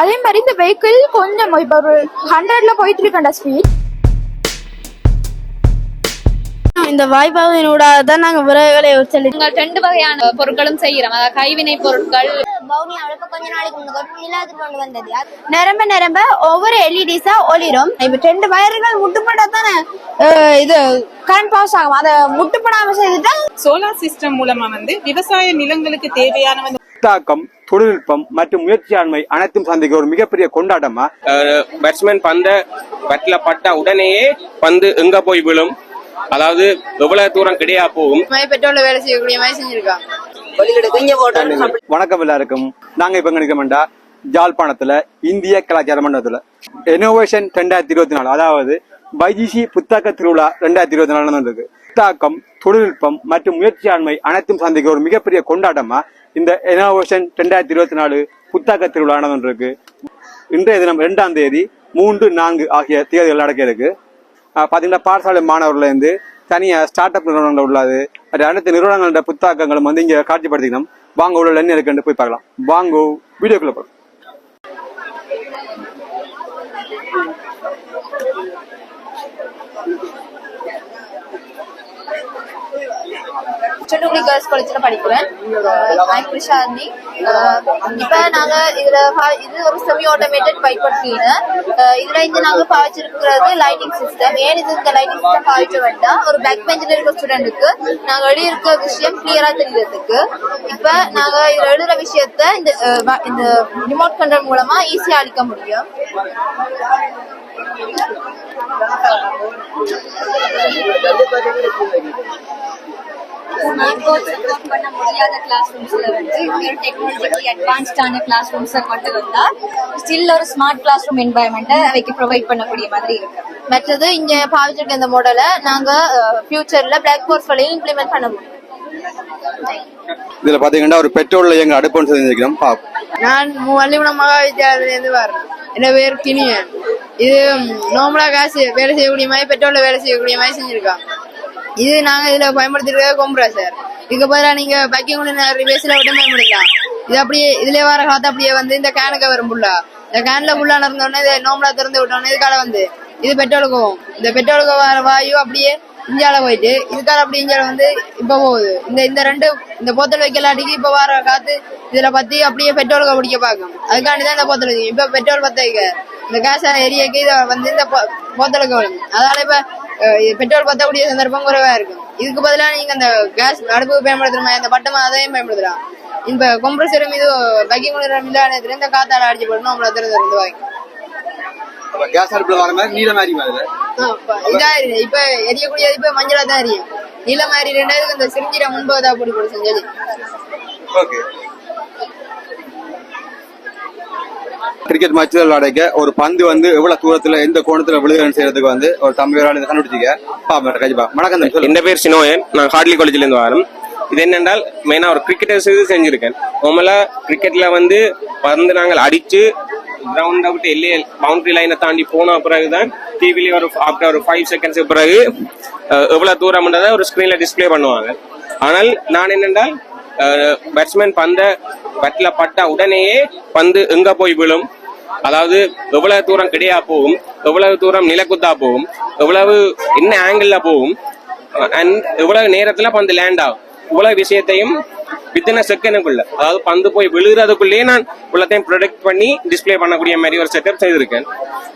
அதே மாதிரி இந்த வெஹிக்கிள் கொஞ்சம் இப்போ ஒரு ஹண்ட்ரட்ல போயிட்டு இருக்கேன்டா ஸ்பீட் இந்த வாய்ப்பாவினூட தான் நாங்கள் விறகுகளை செலுத்தி நாங்கள் ரெண்டு வகையான பொருட்களும் செய்கிறோம். அதாவது கைவினை பொருட்கள். கொஞ்ச நாளைக்கு முன்னாடி இல்லாத கொண்டு வந்தது. நிரம்ப நிரம்ப ஒவ்வொரு எல்இடிஸா ஒளிரும். இப்ப ரெண்டு வயர்கள் முட்டுப்பட்டா தானே இது கரண்ட் பாஸ் ஆகும். அதை முட்டுப்படாம செய்துட்டா சோலார் சிஸ்டம் மூலமா வந்து விவசாய நிலங்களுக்கு தேவையான வந்து புத்தாக்கம் தொழில்நுட்பம் மற்றும் முயற்சியாண்மை அனைத்தும் சந்திக்க ஒரு மிகப்பெரிய கொண்டாட்டமா? பேட்ஸ்மேன் பந்த பட்டில பட்ட உடனேயே பந்து எங்க போய் விழும்? அதாவது எவ்வளவு தூரம் கிடையா போகும்? பெட்ரோல்ல வேலை செய்யக்கூடிய மாதிரி செஞ்சிருக்கா வணக்கம் எல்லாருக்கும். நாங்க இப்ப நினைக்கமெண்டா ஜாழ்ப்பாணத்துல இந்திய கலாச்சார மண்டபத்துல இனோவேஷன் ரெண்டாயிரத்தி இருபத்தி நாலு. அதாவது பைஜிசி புத்தாக்க திருவிழா ரெண்டாயிரத்தி இருபத்தி நாலு நடந்திருக்கு. புத்தாக்கம் தொழில்நுட்பம் மற்றும் முயற்சியாண்மை அனைத்தும் சந்திக்க ஒரு மிகப்பெரிய கொண்டாட்டமா? இந்த இனோவேஷன் ரெண்டாயிரத்தி இருபத்தி நாலு புத்தாக்க திருவிழா இருக்கு. இன்றைய தினம் ரெண்டாம் தேதி மூன்று நான்கு ஆகிய தேதிகள் நடக்க இருக்கு. பார்த்தீங்கன்னா பாடசாலை மாணவர்கள்லேருந்து தனியாக ஸ்டார்ட் அப் நிறுவனங்கள் உள்ளது. அனைத்து நிறுவனங்களோட புத்தாக்கங்களும் வந்து இங்கே காட்சிப்படுத்திக்கணும். வாங்க உள்ள என்ன இருக்குன்னு போய் பார்க்கலாம். வாங்கோ வீடியோக்குள்ள போகலாம் செட்டுக்குடி கேர்ள்ஸ் காலேஜ்ல படிக்கிறேன். ஐம் பிரிஷாந்தி இப்போ நாங்க இதுல இது ஒரு செமி ஆட்டோமேட்டட் பைப் கிளீனர் இதுல இங்க நாங்க பாவிச்சிருக்கிறது லைட்டிங் சிஸ்டம் ஏன் இது இந்த லைட்டிங் சிஸ்டம் பாவிக்க வேண்டாம்? ஒரு பேக் பெஞ்சில் இருக்கிற ஸ்டூடெண்ட்டுக்கு நாங்க எழுதியிருக்க விஷயம் கிளியரா தெரியறதுக்கு. இப்ப நாங்க இதுல எழுதுற விஷயத்த இந்த இந்த ரிமோட் கண்ட்ரோல் மூலமா ஈஸியா அளிக்க முடியும். போர்ட் சப்போர்ட் பண்ண முடியாத கிளாஸ் ரூம்ஸ்ல வந்து இன்னொரு டெக்னாலஜிக்கு அட்வான்ஸ்டான கிளாஸ் ரூம்ஸை கொண்டு வந்தா ஸ்டில் ஒரு ஸ்மார்ட் கிளாஸ் ரூம் என்வாயன்மெண்ட்டை அவைக்கு ப்ரொவைட் பண்ணக்கூடிய மாதிரி இருக்கு. மற்றது இங்க பாவிச்சிருக்க இந்த மாடலை நாங்க ஃபியூச்சர்ல பிளாக் போர்ட்ஸ்களையும் இம்ப்ளிமெண்ட் பண்ண முடியும். இதுல பாத்தீங்கன்னா ஒரு பெட்ரோல்ல எங்க அடுப்புன்னு செஞ்சிருக்கிறோம் பாப்போம் நான் வள்ளிகுணம் மகா வித்தியாலயிலேருந்து வரேன். என்ன பேர் கிணியன் இது நோமலா காசு வேலை செய்யக்கூடிய மாதிரி பெட்ரோல்ல வேலை செய்யக்கூடிய மாதிரி செஞ்சிருக்கா இது நாங்க இதுல பயன்படுத்திருக்க கொம்புரா சார் இதுக்கு பதிலாக நீங்க பைக்கிங் கொண்டு ரிவேஸ்ல விட்டு பயன்படுத்தலாம் இது அப்படியே இதுல வர காத்து அப்படியே வந்து இந்த கேனுக்கு வரும் புல்லா. இந்த கேன்ல புல்லா நடந்தோடனே இதை நோமலா திறந்து விட்டோடனே இதுக்கால வந்து இது பெட்ரோலுக்கு போகும். இந்த பெட்ரோலுக்கு வர வாயு அப்படியே இந்தியாவில் போயிட்டு இதுக்கால அப்படி இந்தியாவில் வந்து இப்போ போகுது. இந்த இந்த ரெண்டு இந்த போத்தல் வைக்கலாட்டிக்கு இப்போ வர காத்து இதில் பத்தி அப்படியே பெட்ரோலுக்கு பிடிக்க பார்க்கும். அதுக்காண்டி தான் இந்த போத்தல் வைக்கும். இப்போ பெட்ரோல் பற்ற வைக்க. இந்த கேஸ் எரியக்கு இதை வந்து இந்த போத்தலுக்கு வரும். அதனால இப்ப பெட்ரோல் பத்தக்கூடிய சந்தர்ப்பம் குறைவா இருக்கும். இதுக்கு பதிலா நீங்க அந்த கேஸ் அடுப்புக்கு பயன்படுத்துற மாதிரி அந்த பட்டமா அதையும் பயன்படுத்தலாம். இப்ப கொம்ப்ரஸரும் இது பைக்கிங் இல்லாத இந்த காத்தால அடிச்சு போடணும் நம்மள திறந்து இருந்து வாங்கி. கேஸ் அடுப்புல வர மாதிரி நீல மாதிரி மாதிரி இதா இருக்கு. இப்ப எரியக்கூடியது இப்ப மஞ்சளா தான் எரியும் நீல மாதிரி ரெண்டாயிரத்துக்கு இந்த சிரிஞ்சிட முன்பதா பொடி போட செஞ்சது. ஓகே. கிரிக்கெட் மேட்ச் விளையாடைக்க ஒரு பந்து வந்து எவ்வளவு தூரத்துல எந்த கோணத்துல விழுகுன்னு செய்யறதுக்கு வந்து ஒரு தமிழரால் இதை கண்டுபிடிச்சிக்க. பாப்பா கண்டிப்பா வணக்கம் தம்பி, என் பேர் சினோயன். நான் ஹார்ட்லி காலேஜ்ல இருந்து வரேன் இது என்னென்றால் மெயினா ஒரு கிரிக்கெட்டர்ஸ் இது செஞ்சிருக்கேன். நார்மலா கிரிக்கெட்ல வந்து பறந்து நாங்கள் அடிச்சு கிரவுண்ட் விட்டு எல்லையே பவுண்டரி லைனை தாண்டி போன பிறகுதான் டிவில ஒரு ஆஃப்டர் ஒரு ஃபைவ் செகண்ட்ஸுக்கு பிறகு எவ்வளோ எவ்வளவு தூரம்ன்றதை ஒரு ஸ்கிரீன்ல டிஸ்ப்ளே பண்ணுவாங்க. ஆனால் நான் என்னென்றால் பேட்ஸ்மேன் பந்த பட்டில் பட்ட உடனேயே பந்து எங்க போய் விழும்? அதாவது எவ்வளவு தூரம் கிடையா போகும்? எவ்வளவு தூரம் நிலக்குத்தா போகும்? எவ்வளவு என்ன ஆங்கிள் போகும்? அண்ட் எவ்வளவு நேரத்துல பந்து லேண்ட் ஆகும்? இவ்வளவு விஷயத்தையும் வித்தின செகண்டுக்குள்ள அதாவது பந்து போய் விழுகிறதுக்குள்ளேயே நான் உள்ளத்தையும் ப்ரொடெக்ட் பண்ணி டிஸ்ப்ளே பண்ணக்கூடிய மாதிரி ஒரு செட்டப் செய்திருக்கேன்.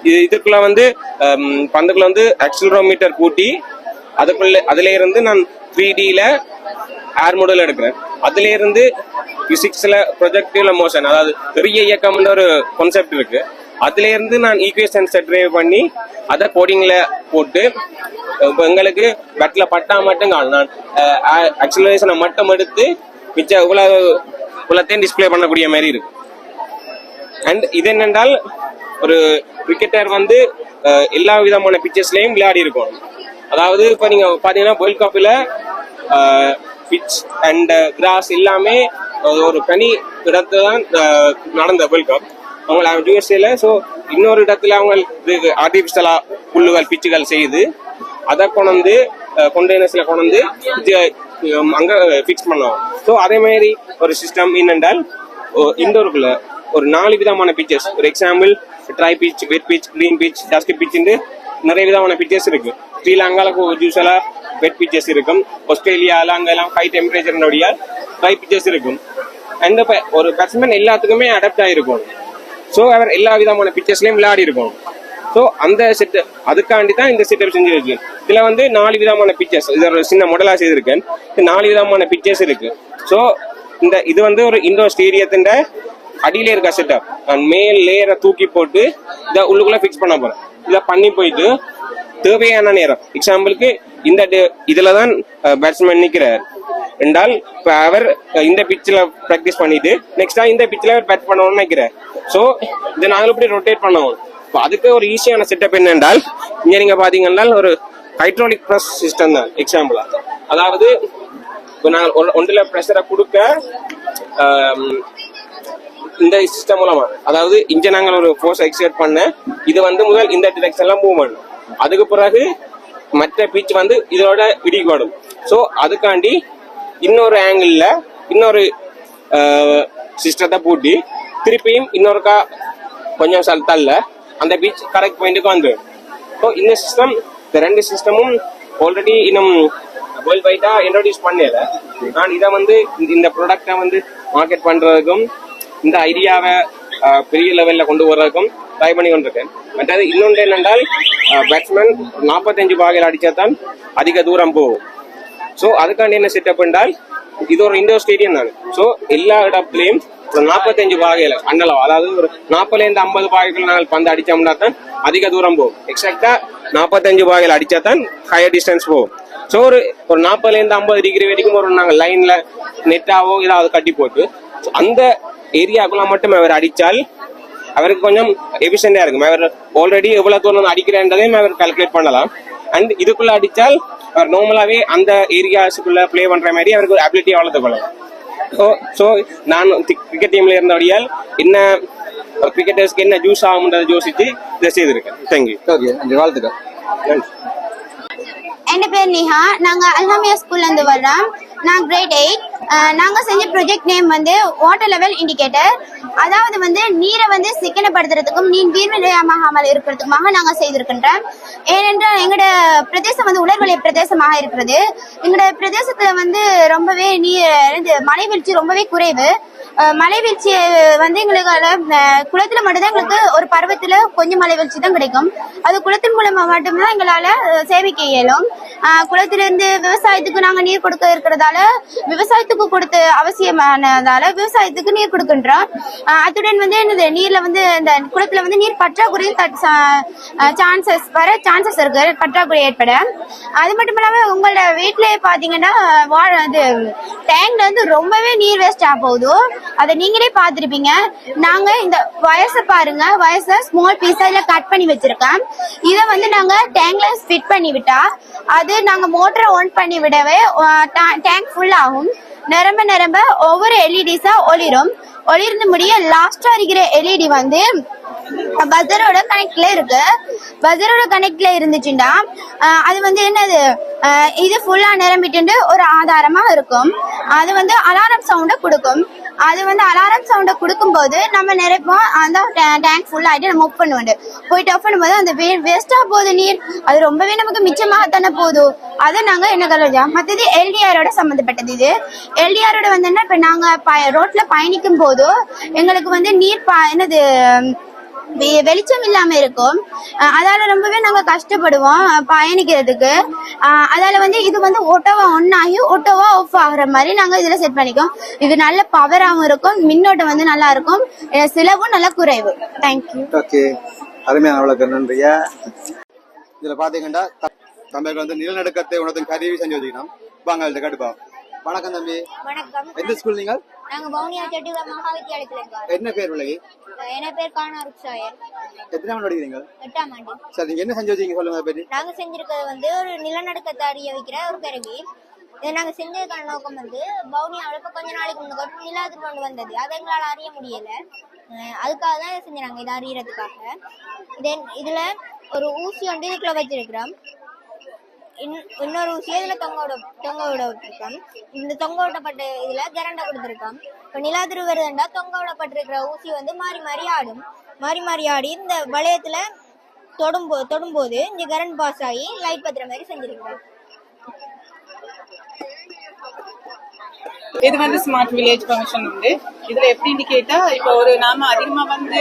இது இதுக்குள்ள வந்து um, பந்துக்குள்ள வந்து ஆக்சிலரோமீட்டர் கூட்டி அதுக்குள்ள அதுல இருந்து நான் த்ரீ டில ஏர் மாடல் எடுக்கிறேன். அதுல இருந்து பிசிக்ஸ்ல ப்ரொஜெக்டிவ்ல மோஷன் அதாவது பெரிய இயக்கம்ன்ற ஒரு கான்செப்ட் இருக்கு. அதுல இருந்து நான் ஈக்குவேஷன்ஸ் ட்ரைவ் பண்ணி அதை கோடிங்ல போட்டு இப்போ எங்களுக்கு பேட்ல பட்டா மட்டும் காணும் நான் ஆக்சிலரேஷனை மட்டும் எடுத்து மிச்ச இவ்வளவு இவ்வளோத்தையும் டிஸ்பிளே பண்ணக்கூடிய மாதிரி இருக்கு. அண்ட் இது என்னென்றால் ஒரு கிரிக்கெட்டர் வந்து எல்லா விதமான பிச்சர்ஸ்லயும் விளையாடி இருக்கணும். அதாவது இப்போ நீங்க பாத்தீங்கன்னா வேர்ல்ட் கப்பில் பிச் அண்ட் கிராஸ் எல்லாமே ஒரு- தனி இடத்துல தான் நடந்த வேர்ல்ட் கப் அவங்கள யூஎஸ்ஏல ஸோ இன்னொரு இடத்துல அவங்க இது ஆர்டிபிஷியலா புல்லுகள் பிச்சுகள் செய்து அதை கொண்டு கொண்டேனர்ஸ்ல கொண்டு அங்க ஃபிக்ஸ் பண்ணுவாங்க. ஸோ அதே மாதிரி ஒரு சிஸ்டம் என்னென்றால் இண்டோருக்குள்ள ஒரு நாலு விதமான பிக்சர்ஸ் ஒரு example dry pitch wet pitch green pitch dust பிச்சுன்னு நிறைய விதமான பிக்சர்ஸ் இருக்கு. ஸ்ரீலங்காவில் யூஸ்வலாக வெட் பிச்சஸ் இருக்கும். ஆஸ்திரேலியாவில் அங்கெல்லாம் ஹை டெம்பரேச்சர்னுடைய ட்ரை பிச்சர்ஸ் இருக்கும். அந்த ப- ஒரு பேட்ஸ்மேன் எல்லாத்துக்குமே அடாப்ட் ஆகிருக்கும் ஸோ அவர் எல்லா விதமான பிச்சர்ஸ்லையும் விளையாடி இருக்கும். ஸோ அந்த செட் அதுக்காண்டி தான் இந்த செட்டப் செஞ்சிருக்கு. இதில் வந்து நாலு விதமான பிக்சர்ஸ் இது ஒரு சின்ன மாடலா செய்திருக்கேன். நாலு விதமான பிக்சர்ஸ் இருக்கு. ஸோ இந்த இது வந்து ஒரு இண்டோர் ஸ்டேடியத்தின் அடியிலே இருக்க செட்டப் நான் மேல் லேயரை தூக்கி போட்டு இதை உள்ளுக்குள்ளே ஃபிக்ஸ் பண்ண போகிறேன் இதை பண்ணி போயிட்டு தேவையான நேரம். எக்ஸாம்பிளுக்கு இந்த டே- இதுல தான் பேட்ஸ்மேன் நிக்கிறார். என்றால் இப்போ அவர் இந்த பிச்சில் ப்ராக்டிஸ் பண்ணிட்டு நெக்ஸ்டா இந்த பிச்சில் அவர் பேட் பண்ணணும்னு நினைக்கிறேன் ஸோ இதை நாங்கள் இப்படி ரொட்டேட் பண்ணுவோம். இப்போ அதுக்கு ஒரு ஈஸியான செட்டப் என்னென்றால் இங்கே நீங்கள் பார்த்தீங்கன்னா ஒரு ஹைட்ராலிக் ப்ரெஸ் சிஸ்டம் தான் எக்ஸாம்பிளா அதாவது இப்போ நாங்கள் ஒன்றில் ப்ரெஷரை கொடுக்க இந்த சிஸ்டம் மூலமா அதாவது இங்கே நாங்கள் ஒரு ஃபோர்ஸ் எக்ஸைட் பண்ண இது வந்து முதல் இந்த டிரெக்ஷன்ல மூவ் பண்ணும் அதுக்கு பிறகு மற்ற பீச் வந்து இதோட விடிபடும். ஸோ அதுக்காண்டி இன்னொரு ஆங்கிளில் இன்னொரு சிஸ்டத்தை பூட்டி திருப்பியும் இன்னொருக்கா கொஞ்சம் தள்ள அந்த பீச் கரெக்ட் பாயிண்ட்டுக்கு வந்து. ஸோ இந்த சிஸ்டம் இந்த ரெண்டு சிஸ்டமும் ஆல்ரெடி இன்னும் வேர்ல்ட் வைடாக இன்ட்ரடியூஸ் பண்ணல. நான் இதை வந்து இந்த- இந்த ப்ராடக்டை வந்து மார்க்கெட் பண்ணுறதுக்கும் இந்த ஐடியாவை பெரிய லெவலில் கொண்டு வர்றதுக்கும் ட்ரை பண்ணி கொண்டிருக்கேன். மற்றது இன்னொன்று என்னென்றால் பேட்ஸ்மேன் நாற்பத்தஞ்சு பாகையில் அடித்தா தான் அதிக தூரம் போகும். ஸோ அதுக்காண்டி என்ன செட்டப் என்றால் இது ஒரு இண்டோர் ஸ்டேடியம் தான். ஸோ எல்லா இடத்துலையும் ஒரு நாற்பத்தஞ்சு பாகையில் அண்ணளவு அதாவது ஒரு நாற்பதுலேருந்து ஐம்பது பாகைகள் நாங்கள் பந்து அடித்தோம்னா தான் அதிக தூரம் போகும். எக்ஸாக்டாக நாற்பத்தஞ்சு பாகையில் அடித்தா தான் ஹையர் டிஸ்டன்ஸ் போகும். ஸோ ஒரு ஒரு நாற்பதுலேருந்து ஐம்பது டிகிரி வரைக்கும் ஒரு நாங்கள் லைனில் நெட்டாவோ ஏதாவது கட்டி போட்டு அந்த ஏரியாக்குள்ள மட்டும் அவர் அடித்தால் அவருக்கு கொஞ்சம் எஃபிஷியண்டா இருக்கும். அவர் ஆல்ரெடி எவ்வளவு தூரம் அடிக்கிறேன்றதையும் அவர் கால்குலேட் பண்ணலாம். அண்ட் இதுக்குள்ள அடிச்சால் அவர் நார்மலாவே அந்த ஏரியாஸுக்குள்ள ப்ளே பண்ற மாதிரி அவருக்கு ஒரு அபிலிட்டி வளர்த்து கொள்ளலாம். ஸோ ஸோ நான் கிரிக்கெட் டீம்ல இருந்தபடியால் என்ன கிரிக்கெட்டர்ஸ்க்கு என்ன ஜூஸ் ஆகும்ன்றதை யோசிச்சு இதை செய்திருக்கேன். தேங்க்யூ ஓகே வாழ்த்துக்கள். நன்றி என் பேர் நிஹா. நாங்கள் அல்ஹாமியா ஸ்கூல்லேருந்து வர்றோம். நான் கிரேட் எயிட் நாங்கள் செஞ்ச ப்ரொஜெக்ட் நேம் வந்து வாட்டர் லெவல் இண்டிகேட்டர் அதாவது வந்து நீரை வந்து சிக்கனப்படுத்துறதுக்கும் நீர் வீர்மையாகாமல் இருக்கிறதுக்குமாக நாங்கள் செய்திருக்கின்றோம். ஏனென்றால் எங்களோட பிரதேசம் வந்து உலர்வலய பிரதேசமாக இருக்கிறது. எங்களோட பிரதேசத்தில் வந்து ரொம்பவே நீர் இது மழை வீழ்ச்சி ரொம்பவே குறைவு. மலை மழை வீழ்ச்சி வந்து எங்களுக்கு குளத்தில் குளத்துல மட்டும்தான் எங்களுக்கு ஒரு பருவத்துல கொஞ்சம் மழை வீழ்ச்சி தான் கிடைக்கும். அது குளத்தின் மூலமா மட்டும்தான் எங்களால சேமிக்க இயலும். குளத்திலிருந்து விவசாயத்துக்கு நாங்க நீர் கொடுக்க இருக்கிறதால விவசாயத்துக்கு கொடுத்து அவசியமானதால விவசாயத்துக்கு நீர் கொடுக்கின்றோம். அத்துடன் வந்து என்னது நீர்ல வந்து இந்த குளத்துல வந்து நீர் பற்றாக்குறையும் சான்சஸ் வர சான்சஸ் இருக்கு பற்றாக்குறை ஏற்பட. அது மட்டும் இல்லாம உங்களோட வீட்டுல பாத்தீங்கன்னா வா- இது டேங்க்ல வந்து ரொம்பவே நீர் வேஸ்ட் ஆக போகுது. அதை நீங்களே பார்த்துருப்பீங்க நாங்க இந்த வயசை பாருங்க வயசை ஸ்மால் பீஸா இல்ல கட் பண்ணி வச்சிருக்கேன் இதை வந்து நாங்க டேங்க்ல ஃபிட் பண்ணி விட்டா அது நாங்கள் மோட்டரை ஆன் பண்ணி விடவே டேங்க் ஃபுல் ஆகும். நிரம்ப நிரம்ப ஒவ்வொரு எல்இடிஸாக ஒளிரும். ஒளிர்ந்து முடிய லாஸ்ட்டாக இருக்கிற எல்இடி வந்து பஜரோட கனெக்ட்ல இருக்கு. பஜரோட கனெக்ட்ல இருந்துச்சுன்னா அது வந்து என்னது? இது ஃபுல்லா நிரம்பிட்டு ஒரு ஆதாரமா இருக்கும். அது வந்து அலாரம் சவுண்டை கொடுக்கும். அது வந்து அலாரம் சவுண்டை கொடுக்கும்போது நம்ம நினைப்போம் அந்த டேங்க் ஃபுல் ஆகிட்டு நம்ம ஆஃப் பண்ணுவோம் போயிட்டு ஆஃப் பண்ணும்போது அந்த வே வேஸ்டாக போகுது நீர். அது ரொம்பவே நமக்கு மிச்சமாக தானே போதும் அதை நாங்கள் என்ன கருதும் மற்றது எல்டிஆரோட சம்மந்தப்பட்டது இது. எல்டிஆரோட வந்து என்ன இப்போ நாங்கள் ப- ரோட்டில் பயணிக்கும் போது எங்களுக்கு வந்து நீர் பா- என்னது வெளிச்சம் இல்லாம இருக்கும். அதால ரொம்பவே நாங்க கஷ்டப்படுவோம் பயணிக்கிறதுக்கு. அதால வந்து இது வந்து ஓட்டோவா ஒன் ஆகி ஓட்டோவா ஆஃப் ஆகுற மாதிரி நாங்க இதுல செட் பண்ணிக்கோம் இது நல்ல பவராகவும் இருக்கும் மின்னோட்டம் வந்து நல்லா இருக்கும். செலவும் நல்லா குறைவு. Thank you okay. அருமையான விளக்கம் நன்றியா இதுல பாத்தீங்கன்னா தம்பிக்கு வந்து நிலநடுக்கத்தை உணர்த்தும் கருவி செஞ்சு வச்சுக்கணும் வாங்க கடுப்பா வணக்கம் தம்பி. வணக்கம். எந்த ஸ்கூல் நீங்கள் நாங்க பவுனியா செட்டிகுள மகா வித்தியாலயத்துல இருக்கோம். என்ன பேர் விலகி என் பேர் கானார் சாயர். எத்தனை ஆண்டு படிக்கிறீங்க? எட்டாம் ஆண்டு. சரி நீங்க என்ன செஞ்சு வச்சீங்க சொல்லுங்க பற்றி நாங்க செஞ்சிருக்கிறது வந்து ஒரு நிலநடுக்கத்தை அறிய வைக்கிற ஒரு கருவி இதை நாங்க செஞ்சதுக்கான நோக்கம் வந்து பவுனியாவில் இப்போ கொஞ்ச நாளைக்கு முன்னாடி நிலாதிர் கொண்டு வந்தது. அதை எங்களால் அறிய முடியல. அதுக்காக தான் இதை செஞ்சாங்க இதை அறியறதுக்காக. தென் இதுல ஒரு ஊசி வந்து இதுக்குள்ள வச்சிருக்கிறோம். இன்னொரு ஊசியை இதுல தொங்க விட தொங்க விட விட்டுருக்கோம். இந்த தொங்க விடப்பட்ட இதுல கரண்டை கொடுத்துருக்கோம். இப்போ நிலாதிரு வருதுண்டா தொங்க விடப்பட்டிருக்கிற ஊசி வந்து மாறி மாறி ஆடும். மாறி மாறி ஆடி இந்த வளையத்துல தொடும்போ தொடும்போது இந்த கரண்ட் பாஸ் ஆகி லைட் பத்துற மாதிரி செஞ்சிருக்காங்க இது வந்து ஸ்மார்ட் வில்லேஜ் ஃபங்க்ஷன் உண்டு. இதுல எப்படின்னு கேட்டா இப்போ ஒரு நாம அதிகமா வந்து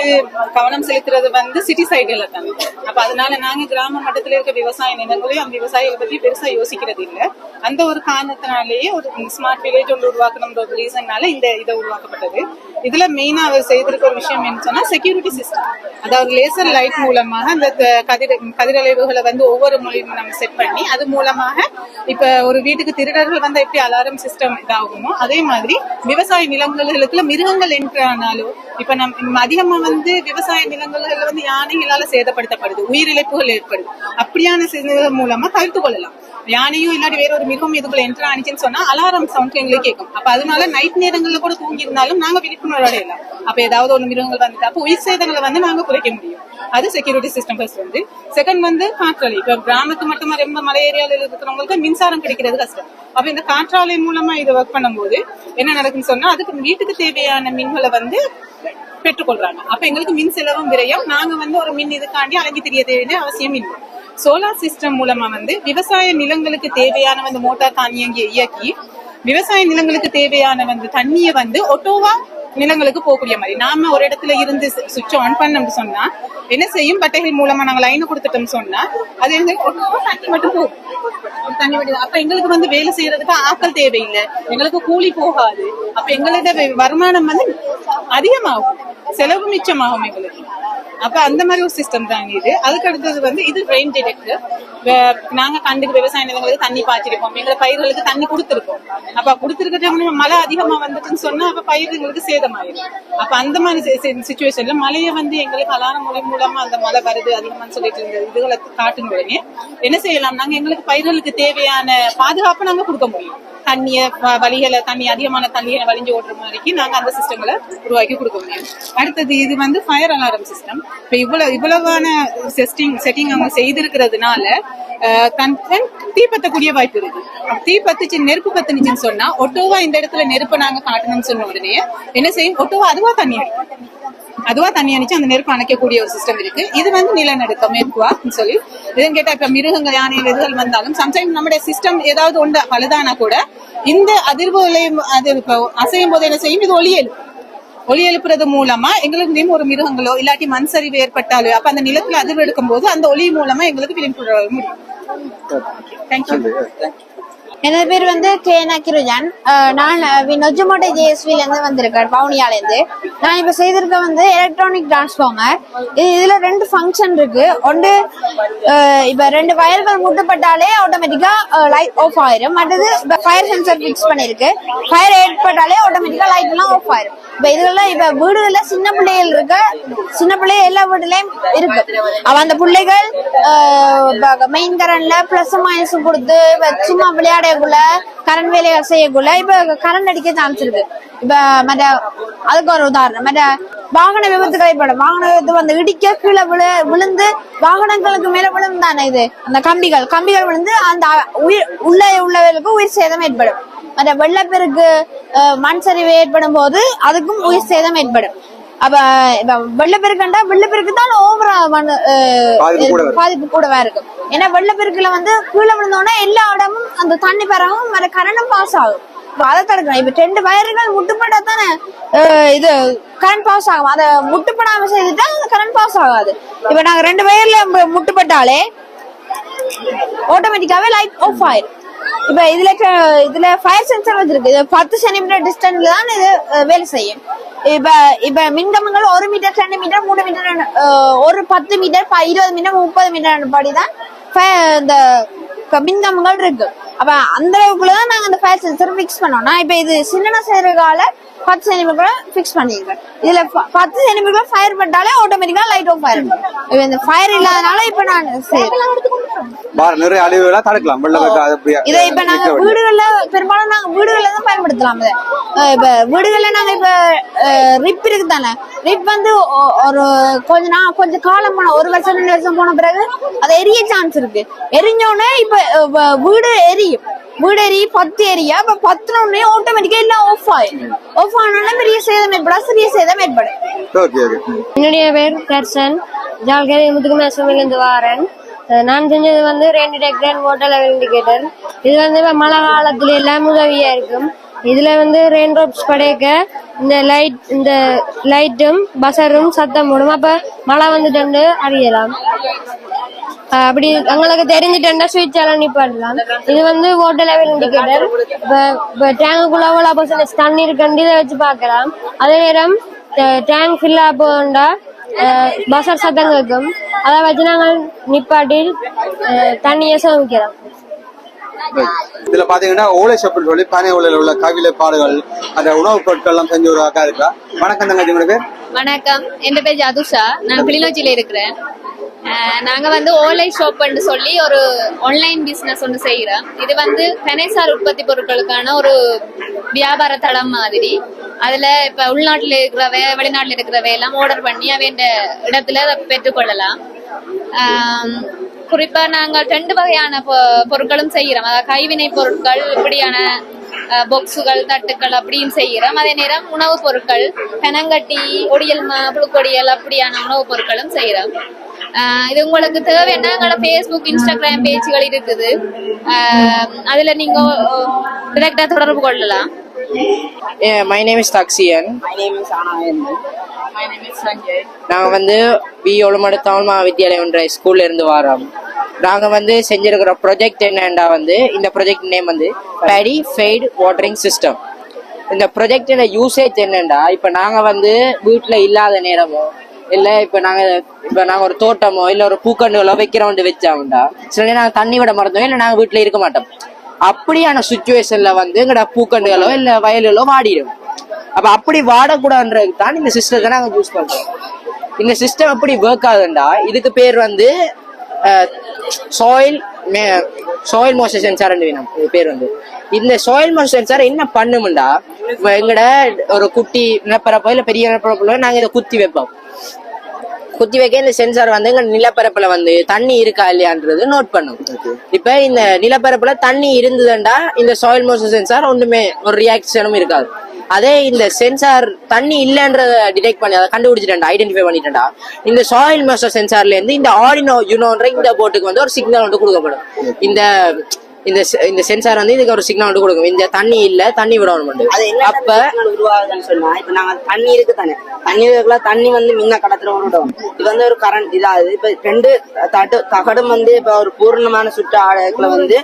கவனம் செலுத்துறது வந்து சிட்டி சைடுல தானே. அப்ப அதனால நாங்க கிராம மட்டத்துல இருக்க விவசாய நிலங்களையும் அந்த விவசாயிகளை பத்தி பெருசா யோசிக்கிறது இல்ல. அந்த ஒரு காரணத்தினாலேயே ஒரு ஸ்மார்ட் வில்லேஜ் ஒன்று உருவாக்கணும்ன்ற ஒரு ரீசன்னால இந்த இதை உருவாக்கப்பட்டது. இதுல மெயினா அவர் செய்திருக்க ஒரு விஷயம் என்ன சொன்னா செக்யூரிட்டி சிஸ்டம் அதாவது லேசர் லைட் மூலமாக அந்த கதிர கதிர் கதிரலைவுகளை வந்து ஒவ்வொரு மொழியும் நம்ம செட் பண்ணி அது மூலமாக இப்ப ஒரு வீட்டுக்கு திருடர்கள் வந்து எப்படி அலாரம் சிஸ்டம் இதாகுமோ அதே மாதிரி விவசாய நிலங்களுக்கு மிருகங்கள் என்றானாலோ இப்ப நம் அதிகமா வந்து விவசாய நிலங்கள்ல வந்து யானைகளால சேதப்படுத்தப்படுது உயிரிழப்புகள் ஏற்படுது. அப்படியான மூலமா தவிர்த்து கொள்ளலாம். யானையும் இல்லாட்டி வேற ஒரு மிகவும் இதுக்குள்ள என்ட்ரு ஆனிச்சுன்னு சொன்னா அலாரம் சவுண்ட் எங்களுக்கு கேட்கும். அப்ப அதனால நைட் நேரங்கள்ல கூட தூங்கி இருந்தாலும் நாங்க விழிப்புணர்வு அடையலாம் அப்ப ஏதாவது ஒரு மிருகங்கள் வந்துட்டு அப்ப உயிர் சேதங்களை வந்து நாங்க குறைக்க முடியும். அது செக்யூரிட்டி சிஸ்டம் ஃபர்ஸ்ட் வந்து. செகண்ட் வந்து காற்றாலை. இப்ப கிராமத்து மட்டுமா ரொம்ப மலை ஏரியாவில் இருக்கிறவங்களுக்கு மின்சாரம் கிடைக்கிறது கஷ்டம். அப்ப இந்த காற்றாலை மூலமா இதை ஒர்க் பண்ணும்போது என்ன நடக்குன்னு சொன்னா அதுக்கு வீட்டுக்கு தேவையான மின்களை வந்து பெற்றுக்கொள்றாங்க. அப்ப எங்களுக்கு மின் செலவும் விரயம். நாங்க வந்து ஒரு மின் இதுக்காண்டி அலைஞ்சு தெரிய தேவையான அவசியம் இல்லை. சோலார் சிஸ்டம் மூலமா வந்து விவசாய நிலங்களுக்கு தேவையான வந்து மோட்டார் தானியங்கியை இயக்கி விவசாய நிலங்களுக்கு தேவையான வந்து தண்ணியை வந்து ஒட்டோவா நிலங்களுக்கு போகக்கூடிய மாதிரி. நாம ஒரு இடத்துல இருந்து சுவிட்ச் ஆன் பண்ணோம்னு சொன்னா என்ன செய்யும்? பட்டைகள் மூலமா நாங்க லைன் கொடுத்துட்டோம் சொன்னா அது வந்து தண்ணி மட்டும் போகும் தண்ணி மட்டும் அப்ப எங்களுக்கு வந்து வேலை செய்யறதுக்கு ஆக்கள் தேவையில்லை. எங்களுக்கு கூலி போகாது. அப்ப எங்களோட வருமானம் வந்து அதிகமாகும். செலவு மிச்சமாகும் எங்களுக்கு. அப்ப அந்த மாதிரி ஒரு சிஸ்டம் தான் இது. அதுக்கு அடுத்தது வந்து இது ரெயின் டிடெக்டர் நாங்க கண்டுக்கு விவசாய நிலங்களுக்கு தண்ணி பாய்ச்சிருப்போம் எங்களை பயிர்களுக்கு தண்ணி கொடுத்துருக்கோம். அப்ப கொடுத்துருக்கிட்ட மழை அதிகமா வந்துட்டுன்னு சொன்னா அப்ப பயிர்களுக்கு சேதம் சேதமாயிடும் அப்ப அந்த மாதிரி சுச்சுவேஷன்ல மழையை வந்து எங்களுக்கு அலாரம் மொழி மூலமா அந்த மழை வருது அதிகமான்னு சொல்லிட்டு இருந்த இதுகளை காட்டும் உடனே என்ன செய்யலாம்? நாங்க எங்களுக்கு பயிர்களுக்கு தேவையான பாதுகாப்பு நாங்க கொடுக்க முடியும். தண்ணிய வ- வழிகளை தண்ணி அதிகமான தண்ணியை வலிஞ்சு ஓடுற மாதிரிக்கு நாங்க அந்த சிஸ்டங்களை உருவாக்கி கொடுக்க முடியும். அடுத்தது இது வந்து ஃபயர் அலாரம் சிஸ்டம் இப்போ இவ்வளவு இவ்வளவான செட்டிங் செட்டிங் அவங்க செய்திருக்கிறதுனால தன் தீ பத்தக்கூடிய வாய்ப்பு இருக்கு. தீ பத்துச்சு நெருப்பு பத்துனுச்சுன்னு சொன்னா ஒட்டோவா இந்த இடத்துல நெருப்பை நாங்க காட்டணும்னு சொன்ன உடனே என்ன செய்யும்? ஒட்டோவா அதுவா தண்ணி அடிக்கும். அதுவா தண்ணி அணிச்சு அந்த நெருப்பு அணைக்கக்கூடிய ஒரு சிஸ்டம் இருக்கு. இது வந்து நிலநடுக்கம் மேற்குவா சொல்லி. இதுன்னு கேட்டா இப்ப மிருகங்கள் யானை இதுகள் வந்தாலும் சம்டைம் நம்முடைய சிஸ்டம் ஏதாவது ஒன்று பழுதானா கூட இந்த அதிர்வுகளை அது அசையும் போது என்ன செய்யும்? இது ஒளி எழுப்பும் ஒளி எழுப்புறது மூலமா எங்களுக்கு ஒரு மிருகங்களோ இல்லாட்டி மண் சரிவு ஏற்பட்டாலோ அப்ப அந்த நிலத்துல அதிர்வு எடுக்கும் போது அந்த ஒளி மூலமா எங்களுக்கு விழிப்புணர்வு முடியும். தேங்க்யூ எனது பேர் வந்து கே நக்கிருஜான் நான் நொஜமோட்டை ஜேஎஸ்விலேருந்து வந்திருக்கேன் பவுனியாலேருந்து நான் இப்போ செய்திருக்க வந்து எலக்ட்ரானிக் டிரான்ஸ்ஃபார்மர் இது இதில் ரெண்டு ஃபங்க்ஷன் இருக்கு. ஒன்று இப்போ ரெண்டு வயர்கள் முட்டுப்பட்டாலே ஆட்டோமேட்டிக்காக லைட் ஆஃப் ஆயிரும். மற்றது இப்போ ஃபயர் சென்சர் ஃபிக்ஸ் பண்ணிருக்கு. ஃபயர் ஏற்பட்டாலே ஆட்டோமேட்டிக்காக லைட்லாம் ஆஃப் ஆயிரும். இப்போ இதுல இப்போ வீடுகளில் சின்ன பிள்ளைகள் இருக்க சின்ன பிள்ளை எல்லா வீடுலையும் இருக்கு. அவன் அந்த பிள்ளைகள் மெயின் கரண்ட்ல ப்ளஸ் மைனஸும் கொடுத்து சும்மா விளையாட செய்யக்குள்ள கரண்ட் வேலைகள் செய்யக்குள்ள இப்ப கரண்ட் அடிக்க சான்ஸ் இருக்கு. இப்ப மற்ற அதுக்கு ஒரு உதாரணம். மற்ற வாகன விபத்துகள் ஏற்படும் வாகன விபத்து வந்து இடிக்க கீழே விழு விழுந்து வாகனங்களுக்கு மேல விழும் தானே இது? அந்த கம்பிகள் கம்பிகள் விழுந்து அந்த உயிர் உள்ளே உள்ளவர்களுக்கு உயிர் சேதம் ஏற்படும். மற்ற வெள்ளப்பெருக்கு மண் சரிவு ஏற்படும் போது அதுக்கும் உயிர் சேதம் ஏற்படும். அப்ப வெள்ளப்பெருக்கண்டா வெள்ளப்பெருக்கு தான் ஓவரா பாதிப்பு கூடவா இருக்கும் ஏன்னா வெள்ளப்பெருக்குல வந்து கீழே விழுந்தோடனே எல்லா இடமும் அந்த தண்ணி பெறவும் மற்ற கரண்டும் பாஸ் ஆகும். அதை தடுக்கணும் இப்ப ரெண்டு வயர்கள் முட்டுப்பட்டா தானே இது கரண்ட் பாஸ் ஆகும். அதை முட்டுப்படாம செய்துட்டா அந்த கரண்ட் பாஸ் ஆகாது. இப்ப நாங்க ரெண்டு வயர்ல முட்டுப்பட்டாலே ஆட்டோமேட்டிக்காவே லைட் ஆஃப் ஆயிரும். இப்ப இதுல க- இதுல ஃபயர் சென்சர் வச்சிருக்கு இது பத்து சென்டிமீட்டர் டிஸ்டன்ஸ்ல தான் இது வேலை செய்யும். இப்ப இப்ப மின்கம்பங்கள் ஒரு மீட்டர் ரெண்டு மீட்டர் மூணு மீட்டர் ஒரு பத்து மீட்டர் இருபது மீட்டர் முப்பது மீட்டர் படி தான் இந்த மின்கம்பங்கள் இருக்கு. அப்ப அந்த அளவுக்குள்ளதான் நாங்க அந்த ஃபயர் சென்சர் ஃபிக்ஸ் பண்ணோம். நான் இப்ப இது சின்ன செய்யறதுக்கால பத்து சென்டிமீட்டர் ஃபிக்ஸ் பண்ணிருக்கேன் இதுல பத்து சென்டிமீட்டர் ஃபயர் பட்டாலே ஆட்டோமேட்டிக்கா லைட் ஆஃப் ஆயிரும். இந்த ஃபயர் இல்லாதனால இப்ப நான் நிறைய அழிவுகளை தடுக்கலாம். இதை இப்ப நாங்க வீடுகள்ல பெரும்பாலும் நாங்க வீடுகள்ல தான் பயன்படுத்தலாம் இப்ப வீடுகள்ல நாங்க இப்ப ரிப் இருக்கு தானே. ரிப் வந்து ஒரு கொஞ்ச நாள் கொஞ்சம் காலம் போன ஒரு வருஷம் ரெண்டு வருஷம் போன பிறகு அது எரிய சான்ஸ் இருக்கு. எரிஞ்ச உடனே இப்ப வீடு எரியும். வீடேறி பத்து ஏரியா அப்ப பத்து உடனே ஆட்டோமேட்டிக்கா எல்லாம் ஆஃப் ஆயிடும் ஆஃப் ஆனோடனே பெரிய சேதம் ஏற்படா சிறிய சேதம் ஏற்படும் ஓகே ஓகே என்னுடைய பேர் கர்சன் ஜால்கேரி முத்துக்குமேஸ்வரிலிருந்து வாரன். அஹ் நான் செஞ்சது வந்து ரெண்டு டெக்ரேன் லெவல் இண்டிகேட்டர் இது வந்து மழை காலத்துல எல்லாம் உதவியா இருக்கும். இதுல வந்து ரெயின் ட்ராப்ஸ் படைக்க இந்த லைட் இந்த லைட்டும் பசரும் சத்தம் போடும். அப்ப மழை வந்துட்டு அறியலாம். அப்படி உங்களுக்கு தெரிஞ்சுட்டா ஸ்விட்ச் எல்லாம் நிப்பாட்டலாம் இது வந்து வாட்டர் லெவல் இண்டிகேட்டர் இப்போ டேங்குக்குள்ள எவ்வளோ பர்சன்டேஜ் தண்ணி இருக்குன்னு இதை வச்சு பார்க்கலாம். அதே நேரம் டேங்க் ஃபில் ஆகண்டா பசர் சத்தம் கேட்கும். அதை வச்சு நாங்கள் நிப்பாட்டி அஹ் தண்ணியை சேமிக்கலாம் இதுல பாத்தீங்கன்னா ஓலை ஷாப்னு சொல்லி பனை ஓலையில உள்ள கவிலை பாடுகள் அந்த உணவுப் பொருட்கள் எல்லாம் செஞ்ச ஒரு அக்கா இருக்கா? வணக்கம் தங்கச்சி உங்களுக்கு வணக்கம். என் பேர் ஜதுஷா. நான் கிளிநொச்சியில இருக்கிறேன். நாங்கள் நாங்க வந்து ஓலை ஷாப்னு சொல்லி ஒரு ஆன்லைன் பிசினஸ் ஒன்று செய்கிறோம். இது வந்து கணேசார் உற்பத்தி பொருட்களுக்கான ஒரு வியாபார தளம் மாதிரி. அதுல இப்ப உள்நாட்டுல இருக்கிறவ வெளிநாட்டுல இருக்கிறவ எல்லாம் ஆர்டர் பண்ணி அவன் இடத்துல பெற்றுக்கொள்ளலாம் குறிப்பாக குறிப்பா நாங்கள் ரெண்டு வகையான பொருட்களும் செய்கிறோம். அதாவது கைவினை பொருட்கள் இப்படியான பொக்ஸுகள் தட்டுக்கள் அப்படின்னு செய்கிறோம். அதே நேரம் உணவுப் பொருட்கள் பெனங்கட்டி ஒடியல் மா- புழுக்கொடியல் அப்படியான உணவுப் பொருட்களும் செய்கிறோம். இது உங்களுக்கு தேவைன்னா எங்களோட ஃபேஸ்புக் இன்ஸ்டாகிராம் பேஜ்கள் இருக்குது. அதுல நீங்க டிரெக்டா தொடர்பு கொள்ளலாம். my name is Taxian. நாங்கள் வந்து வி ஒழுமடு தமிழ் மகாவித்யாலயம் என்ற ஸ்கூல்ல இருந்து வரோம். நாங்கள் வந்து செஞ்சிருக்கிற ப்ரொஜெக்ட் என்னண்டா வந்து இந்த ப்ரொஜெக்ட் நேம் வந்து பேடி ஃபெய்ட் வாட்டரிங் சிஸ்டம் இந்த ப்ரொஜெக்டோட யூசேஜ் என்னண்டா இப்போ நாங்கள் வந்து வீட்டில் இல்லாத நேரமோ இல்லை இப்போ நாங்கள் இப்போ நாங்கள் ஒரு தோட்டமோ இல்லை ஒரு பூக்கண்டுகளோ வைக்கிறோம் வச்சாங்கண்டா சில நேரம் நாங்கள் தண்ணி விட மறந்தோம் இல்லை நாங்கள் வீட்டில் இருக்க மாட்டோம். அப்படியான சுச்சுவேஷன்ல வந்து எங்கட பூக்கண்டுகளோ இல்லை வயல்களோ வாடிடும். அப்போ அப்படி வாடக்கூடாதுன்றதுக்கு தான் இந்த சிஸ்டத்தை நாங்க யூஸ் பண்ணுறோம் இந்த சிஸ்டம் எப்படி ஒர்க் ஆகுதுண்டா? இதுக்கு பேர் வந்து சாயில் சாயில் மோஷன் சென்சார் வேணும் இது பேர் வந்து. இந்த சாயில் மோஷன் சென்சார் என்ன பண்ணுமுண்டா? எங்கட ஒரு குட்டி நிலப்பரப்போ இல்ல பெரிய நிலப்பரப்போ நாங்கள் இதை குத்தி வைப்போம். குத்தி வைக்க இந்த சென்சார் வந்து எங்க நிலப்பரப்புல வந்து தண்ணி இருக்கா இல்லையான்றது நோட் பண்ணும். இப்ப இந்த நிலப்பரப்புல தண்ணி இருந்ததுண்டா இந்த சாயில் மோஷன் சென்சார் ஒண்ணுமே ஒரு ரியாக்ஷனும் இருக்காது. அதே இந்த சென்சார் தண்ணி இல்லைன்றத டிடெக்ட் பண்ணி அதை கண்டுபிடிச்சிட்டா ஐடென்டிஃபை பண்ணிட்டா இந்த சாயில் மோஷன் சென்சார்ல இருந்து இந்த ஆடினோ யூனோன்ற இந்த போர்ட்டுக்கு வந்து ஒரு சிக்னல் வந்து கொடுக்கப்படும். இந்த இந்த இந்த சென்சார் வந்து இதுக்கு ஒரு சிக்னல் வந்து கொடுக்கும். இந்த தண்ணி இல்ல தண்ணி விடணும் அப்ப உருவாகுதுன்னு சொன்னா இப்ப நாங்க தண்ணி இருக்கு தானே. தண்ணி இருக்குள்ள தண்ணி வந்து மின்ன கடத்துல விடும் இது வந்து ஒரு கரண்ட் இதாகுது. இப்ப ரெண்டு தட்டு தகடும் வந்து இப்ப ஒரு பூர்ணமான சுற்று ஆழத்துல வந்து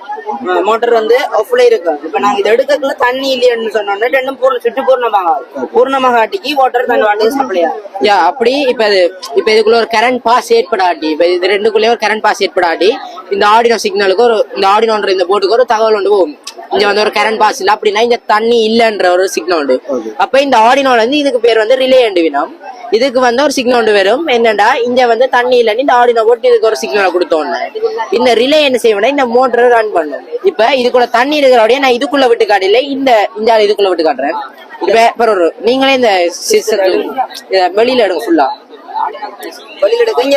மோட்டர் வந்து ஆஃப்ல இருக்கும் இப்ப நாங்க இது எடுக்கக்குள்ள தண்ணி இல்லைன்னு சொன்னோம்னா ரெண்டும் பூர்ண சுற்று பூர்ணமாக ஆகும். பூர்ணமாக ஆட்டிக்கு வாட்டர் தண்ணி வாட்டர் சப்ளை யா அப்படி இப்ப இது இப்ப இதுக்குள்ள ஒரு கரண்ட் பாஸ் ஏற்படாட்டி. இப்ப இது ரெண்டுக்குள்ளே ஒரு கரண்ட் பாஸ் ஏற்படாட்டி. இந்த ஆடினோ சிக்னலுக்கு ஒரு இந்த ஆடினோன்ற இந்த போர்டுக்கு ஒரு தகவல் ஒன்று போகும். இங்க வந்து ஒரு கரண்ட் பாஸ் இல்ல அப்படின்னா இங்க தண்ணி இல்லன்ற ஒரு சிக்னல் உண்டு. அப்ப இந்த ஆடினோல இருந்து இதுக்கு பேர் வந்து ரிலே வினம் இதுக்கு வந்து ஒரு சிக்னல் ஒன்று வரும் என்னடா இங்க வந்து தண்ணி இல்லைன்னு இந்த ஆடினோ போட்டு இதுக்கு ஒரு சிக்னலை கொடுத்தோன்னு இந்த ரிலே என்ன செய்யணும் இந்த மோட்டரை ரன் பண்ணும். இப்ப இதுக்குள்ள தண்ணி இருக்கிறோடய நான் இதுக்குள்ள விட்டு காட்டல இந்த இந்த இதுக்குள்ள விட்டு காட்டுறேன். இப்ப நீங்களே இந்த வெளியில எடுங்க ஃபுல்லா இங்க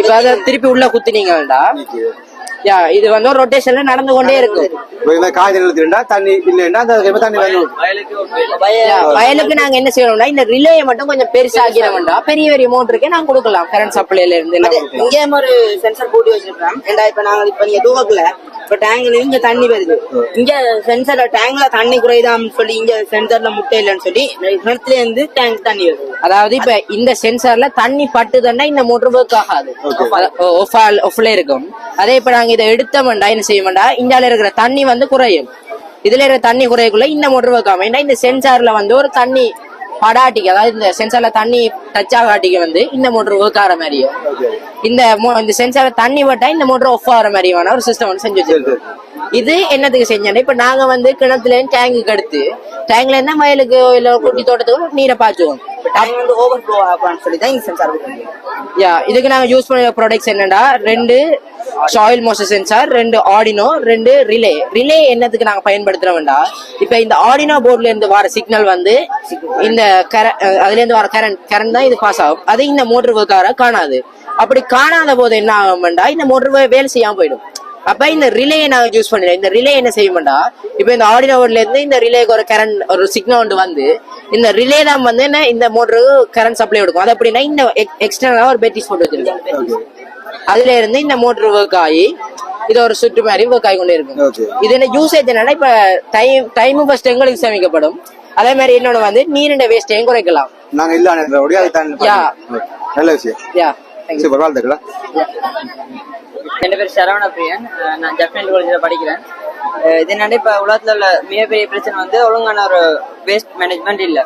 இப்ப அதை திருப்பி உள்ள குத்துனீங்கடா யா இது வந்து ஒரு ரொட்டேஷன்ல நடந்து கொண்டே இருக்கும். இப்ப இந்த நிறுத்திட்டா தண்ணி இல்லைன்னா அந்த தண்ணி வயலுக்கு நாங்க என்ன செய்யணும்னா இந்த ரிலேயை மட்டும் கொஞ்சம் பெருசாக்கிறோம்டா பெரிய பெரிய மோட்டருக்கு நாங்க கொடுக்கலாம். கரண்ட் சப்ளைல இருந்து இங்கேயும் ஒரு சென்சர் போட்டு வச்சிருக்கோம் ஏண்டா இப்ப நாங்க இப்ப நீங்க தூவக்குல இப்ப டேங்க்ல இங்க தண்ணி வருது. இங்க சென்சர்ல டேங்க்ல தண்ணி குறையுதான்னு சொல்லி இங்க சென்சர்ல முட்டை இல்லைன்னு சொல்லி நிலத்துல இருந்து டேங்க் தண்ணி வருது. அதாவது இப்ப இந்த சென்சார்ல தண்ணி பட்டுதுன்னா இந்த மோட்டர் ஒர்க் ஆகாது. ஆஃப்ல இருக்கும். அதே இப்ப நாங்க இதை எடுத்தோம்டா என்ன செய்வோம்டா இந்தியால இருக்கிற தண்ணி வந்து குறையும். இதுல இருக்கிற தண்ணி குறையக்குள்ள இந்த மோட்டர் ஒர்க் ஆகும். ஏன்னா இந்த சென்சார்ல வந்து ஒரு தண்ணி படாட்டிக்கு அதாவது இந்த சென்சார்ல தண்ணி டச் ஆகாட்டிக்கு வந்து இந்த மோட்டர் ஒர்க் ஆகிற மாதிரியும். இந்த இந்த சென்சார்ல தண்ணி பட்டா இந்த மோட்டர் ஆஃப் ஆகிற மாதிரியான ஒரு சிஸ்டம் வந்து செஞ்சு வச்சிருக்கோம். இது என்னத்துக்கு செஞ்சோன்னா இப்ப நாங்க வந்து கிணத்துல டேங்குக்கு எடுத்து டேங்க்ல இருந்தா வயலுக்கு இல்ல குட்டி தோட்டத்துக்கு நீரை பாய்ச்சுவோம். டேங்க் வந்து ஓவர் ஃப்ளோ ஆகலாம்னு சொல்லி தான் இந்த சென்சார் போட்டு யா இதுக்கு நாங்க யூஸ் பண்ண ப்ராடக்ட்ஸ் என்னன்னா ரெண்டு சாயில் மோஷன் சென்சார் ரெண்டு ஆடினோ ரெண்டு ரிலே ரிலே என்னத்துக்கு நாங்க பயன்படுத்துறோம்டா? இப்ப இந்த ஆடினோ போர்ட்ல இருந்து வர சிக்னல் வந்து இந்த கர- அதுல இருந்து வர கரண்ட் கரண்ட் தான் இது பாஸ் ஆகும். அது இந்த மோட்டர் ஒர்க்கார காணாது. அப்படி காணாத போது என்ன ஆகும்டா? இந்த மோட்டர் வேலை செய்யாம போயிடும். அப்ப இந்த ரிலேயை நாங்க யூஸ் பண்ணிடுவோம் இந்த ரிலே என்ன செய்யும்டா? இப்ப இந்த ஆர்டினோட்ல இருந்து இந்த ரிலேக்கு ஒரு கரண்ட் ஒரு சிக்னல் ஒன்று வந்து இந்த ரிலே தான் வந்து என்ன இந்த மோட்டருக்கு கரண்ட் சப்ளை கொடுக்கும். அது அப்படின்னா இந்த எக்ஸ்டர்னலா ஒரு பேட்டரி போட்டு வச்சிருக்கோம். அதுல இருந்து இந்த மோட்டர் ஒர்க் ஆகி இது ஒரு சுற்று மாதிரி ஒர்க் ஆகி கொண்டே இருக்கும். Okay. இது என்ன யூசேஜ் என்னன்னா இப்ப டைம் டைம் ஃபர்ஸ்ட் எங்களுக்கு சேமிக்கப்படும். அதே மாதிரி இன்னொன்று வந்து நீரின் வேஸ்டையும் குறைக்கலாம். நாங்க இல்ல. நல்ல விஷயம். யா சூப்பர் என் பேர் சரவண பிரியன் நான் ஜப்பான் காலேஜில் படிக்கிறேன். இது என்னன்னா இப்போ உலகத்தில் உள்ள மிகப்பெரிய பிரச்சனை வந்து ஒழுங்கான ஒரு வேஸ்ட் மேனேஜ்மெண்ட் இல்லை.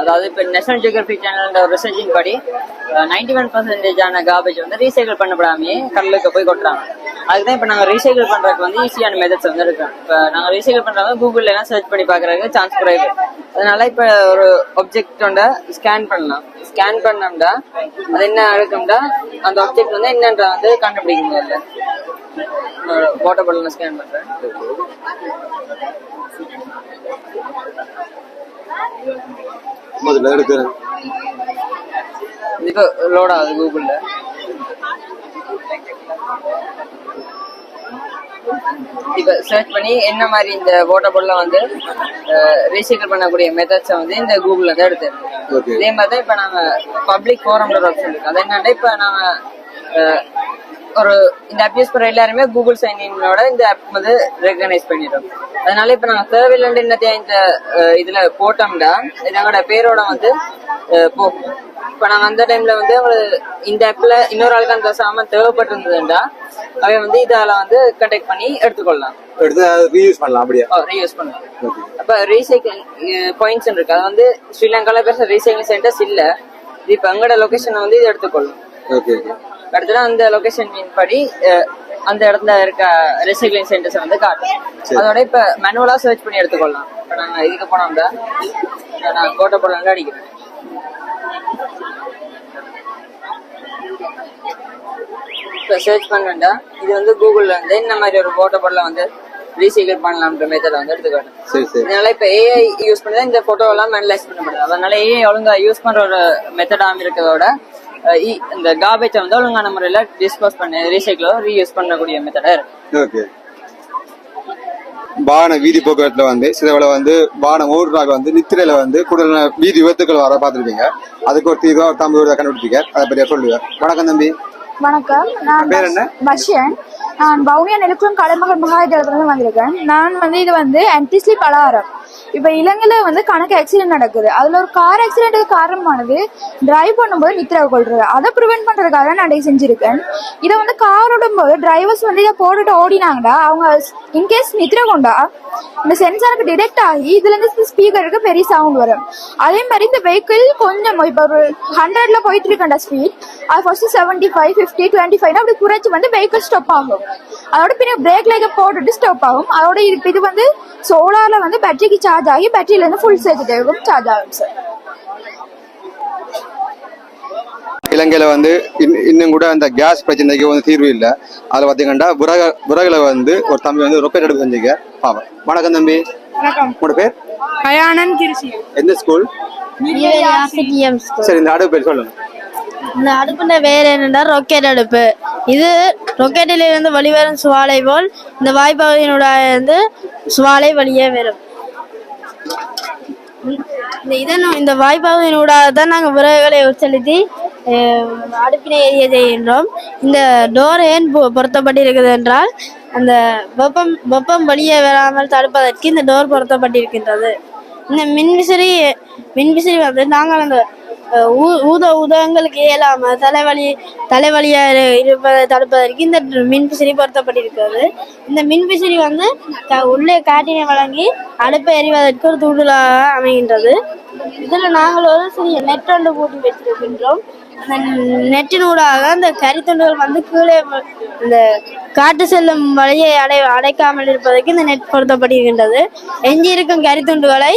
அதாவது இப்போ நேஷனல் ஜியோகிராஃபிக் சேனலோட ரிசர்ச்சின் படி நைன்டி ஒன் பர்சன்டேஜ் ஆன கார்பேஜ் வந்து ரீசைக்கிள் பண்ணப்படாமையே கடலுக்கு போய் கொட்டுறாங்க. அதுக்கு தான் இப்போ நாங்கள் ரீசைக்கிள் பண்ணுறதுக்கு வந்து ஈஸியான மெத்தட்ஸ் வந்து இருக்கோம் இப்போ நாங்கள் ரீசைக்கிள் பண்ணுறவங்க கூகுளில் எல்லாம் சர்ச் பண்ணி பார்க்குறதுக்கு சான்ஸ் குறைவு. அதனால இப்போ ஒரு ஒப்ஜெக்ட் ஸ்கேன் பண்ணலாம். ஸ்கேன் பண்ணோம்னா அது என்ன இருக்கும்டா அந்த ஆப்ஜெக்ட் வந்து என்னன்ற வந்து கண்டுபிடிக்க முடியல. வாட்டர் பாட்டில் ஸ்கேன் பண்ணுறேன் முதல்ல எடுக்கிறேன் இது இப்போ லோட் ஆகுது கூகுள்ல. இப்ப சர்ச் பண்ணி என்ன மாதிரி இந்த வாட்டர் பாட்டில வந்து ரீசைக்கிள் பண்ணக்கூடிய மெத்தட்ஸை வந்து இந்த கூகுள்ல தான் எடுத்து. இதே மாதிரி தான் இப்ப நாங்க பப்ளிக் ஃபோரம்ல ஒரு ஆப்ஷன் இருக்கு அது என்னன்னா இப்ப நாங்க ஒரு இந்த ஆப் யூஸ் பண்ற எல்லாருமே கூகுள் சைன் இன்னோட இந்த ஆப் வந்து ரெகனைஸ் பண்ணிடும் அதனால இப்ப நாங்க தேவையில்லைன்னு என்னத்தையும் இந்த இதுல போட்டோம்னா எங்களோட பேரோட வந்து போகும். இப்ப நாங்க அந்த டைம்ல வந்து அவங்களுக்கு இந்த ஆப்ல இன்னொரு ஆளுக்கு அந்த சாமான் தேவைப்பட்டிருந்ததுண்டா அவன் வந்து இதால வந்து கண்டெக்ட் பண்ணி எடுத்துக்கொள்ளலாம். எடுத்து ரீயூஸ் பண்ணலாம் அப்படியே? ரீயூஸ் பண்ணலாம். அப்ப ரீசைக்கிள் பாயிண்ட்ஸ் இருக்கு. அது வந்து ஸ்ரீலங்கால பேச ரீசைக்கிள் சென்டர்ஸ் இல்ல. இது இப்ப எங்களோட லொகேஷனை வந்து இது எடுத்துக்கொள்ளும் ஓகே ஓகே அடுத்தது அந்த லொகேஷன் படி அஹ், அந்த இடத்துல இருக்க ரீசைக்ளிங் சென்டர்ஸ் வந்து காட்டும். அதோட இப்ப மேனுவலா சர்ச் பண்ணி எடுத்துக்கொள்ளலாம். இப்ப நாங்க இதுக்கு போனோம்னா இப்ப நான் கோட்டை போடலாம் அடிக்கிறேன். இப்ப சர்ச் பண்ணா இது வந்து கூகுள்ல வந்து இந்த மாதிரி ஒரு வாட்டர் பாட்டில வந்து ரீசைக்கிள் பண்ணலாம்ன்ற மெத்தட் வந்து எடுத்துக்காட்டும் இதனால இப்ப ஏஐ யூஸ் பண்ணி தான் இந்த போட்டோ எல்லாம் அனலைஸ் பண்ண முடியும் அதனால ஏஐ ஒழுங்கா யூஸ் பண்ற ஒரு மெத்தடாம இருக்கிறதோட இந்த கார்பேஜை வந்து ஒழுங்கான முறையில டிஸ்போஸ் பண்ணி ரீசைக்கிளோ ரீயூஸ் பண்ணக்கூடிய மெத்தடா இருக்கு. ஓகே. வாகன வீதி போக்குவரத்துல வந்து சில வேளை வந்து வாகனம் ஓடுறாங்க வந்து நித்திரையில வந்து கூடுதலான வீதி விபத்துக்கள் வர பார்த்துருப்பீங்க. அதுக்கு ஒரு தீர்வா ஒரு தம்பி ஒரு கண்டுபிடிச்சிக்க அதை பற்றியா சொல்லுவேன் வணக்கம் தம்பி. வணக்கம். நான் பேர் என்ன? பஷ்யன். நான் பவுனியா நெலுக்குளம் கலைமகள் மகாவித்யாலயத்துல வந்திருக்கேன். நான் வந்து இது வந்து ஆன்டிஸ்லிப் அலாரம். இப்போ இலங்கையில வந்து கணக்கு ஆக்சிடென்ட் நடக்குது. அதுல ஒரு கார் ஆக்சிடென்ட்டுக்கு காரணமானது டிரைவ் பண்ணும்போது நித்திர கொள்றது அதை ப்ரிவென்ட் பண்றதுக்காக நான் நடை செஞ்சிருக்கேன். இதை வந்து கார் ஓடும்போது டிரைவர்ஸ் வந்து இதை போட்டுட்டு ஓடினாங்கடா. அவங்க இன்கேஸ் நித்திர கொண்டா இந்த சென்சாருக்கு டிடெக்ட் ஆகி இதுல இருந்து ஸ்பீக்கருக்கு பெரிய சவுண்ட் வரும். அதே மாதிரி இந்த வெஹிக்கிள் கொஞ்சம் இப்போ ஒரு ஹண்ட்ரட்ல போயிட்டு இருக்கேன்டா ஸ்பீட் அது first seventy five fifty twenty five அப்படி குறைச்சி வந்து வெஹிக்கிள் ஸ்டாப் ஆகும். அதோட பின்ன பிரேக் லைக்க போட்டுட்டு ஸ்டாப் ஆகும். அதோட இது இது வந்து சோலார்ல வந்து பேட்டரிக்கு சார்ஜ் ஆகி பேட்டரியில இருந்து ஃபுல் சேர்த்துட்டு சார்ஜ் ஆகும் சார் இலங்கையில வந்து இன்- இன்னும் கூட அந்த கேஸ் பிரச்சனைக்கு வந்து தீர்வு இல்லை. அதுல பாத்தீங்கன்னா விறக விறகுல வந்து ஒரு தம்பி வந்து ரொக்கெட் எடுப்பு செஞ்சுக்க பாவம். வணக்கம் தம்பி. வணக்கம். உங்களோட பேர்? கயானன் திருச்சி எந்த ஸ்கூல் சரி இந்த அடுப்பு பேர் சொல்லுங்க. இந்த அடுப்புன வேறு என்னன்னா ராக்கெட் அடுப்பு. இது ராக்கெட்டில் வழிவரும் வெளிவரும் சுவாலை போல் இந்த வாய்ப்பகுதியினுடைய இருந்து சுவாலை வழியே வரும். இந்த இதன் இந்த வாய்ப்பகுதியினூடாக தான் நாங்கள் விறகுகளை உட்செலுத்தி அடுப்பினை எரிய செய்கின்றோம். இந்த டோர் ஏன் பொ- பொருத்தப்பட்டிருக்குது என்றால் அந்த வெப்பம் வெப்பம் வெளியே வராமல் தடுப்பதற்கு இந்த டோர் பொருத்தப்பட்டிருக்கின்றது. இந்த மின்விசிறி மின்விசிறி வந்து நாங்கள் அந்த ஊத ஊதங்களுக்கு இயலாம தலைவலி தலைவலியா இருப்பதை தடுப்பதற்கு இந்த மின்விசிறி பொருத்தப்பட்டிருக்கிறது. இந்த மின்விசிறி வந்து உள்ளே காட்டினை வழங்கி அடுப்பை எறிவதற்கு ஒரு தூண்டலாக அமைகின்றது. இதுல நாங்கள் ஒரு சிறிய நெட் ஒன்று பூட்டி வச்சிருக்கின்றோம் அந்த நெட்டினூடாக அந்த கரித்துண்டுகள் வந்து கீழே இந்த காட்டு செல்லும் வழியை அடை அடைக்காமல் இருப்பதற்கு இந்த நெட் பொருத்தப்படுகின்றது. எஞ்சி இருக்கும் கரித்துண்டுகளை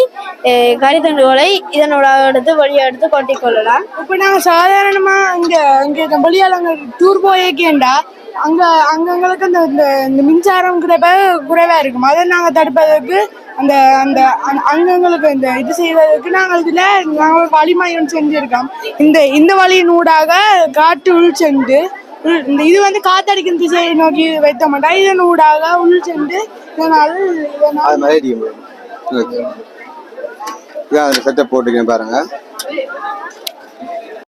கரித்துண்டுகளை இதனூடாக எடுத்து வழியை எடுத்து கொட்டிக் கொள்ளலாம். இப்போ நாங்கள் சாதாரணமாக இங்கே இங்கே வெளியால் டூர் போயிருக்கேன்டா அங்கே அங்கங்களுக்கு அந்த இந்த இந்த மின்சாரம் குறைப்ப குறைவாக இருக்கும். அதை நாங்கள் தடுப்பதற்கு அந்த அந்த அங்கங்களுக்கு இந்த இது செய்வதற்கு நாங்கள் இதில் நாங்கள் ஒரு வழிமுறை செஞ்சுருக்கோம். இந்த இந்த வழியின் ஊடாக காட்டு உள் சென்று உள்- இந்த இது வந்து காத்தடிக்கும் திசையை நோக்கி வைத்த மாட்டோம் இதன் ஊடாக உள் சென்று இதனால் இதனால் சட்டை போட்டுக்கேன் பாருங்க.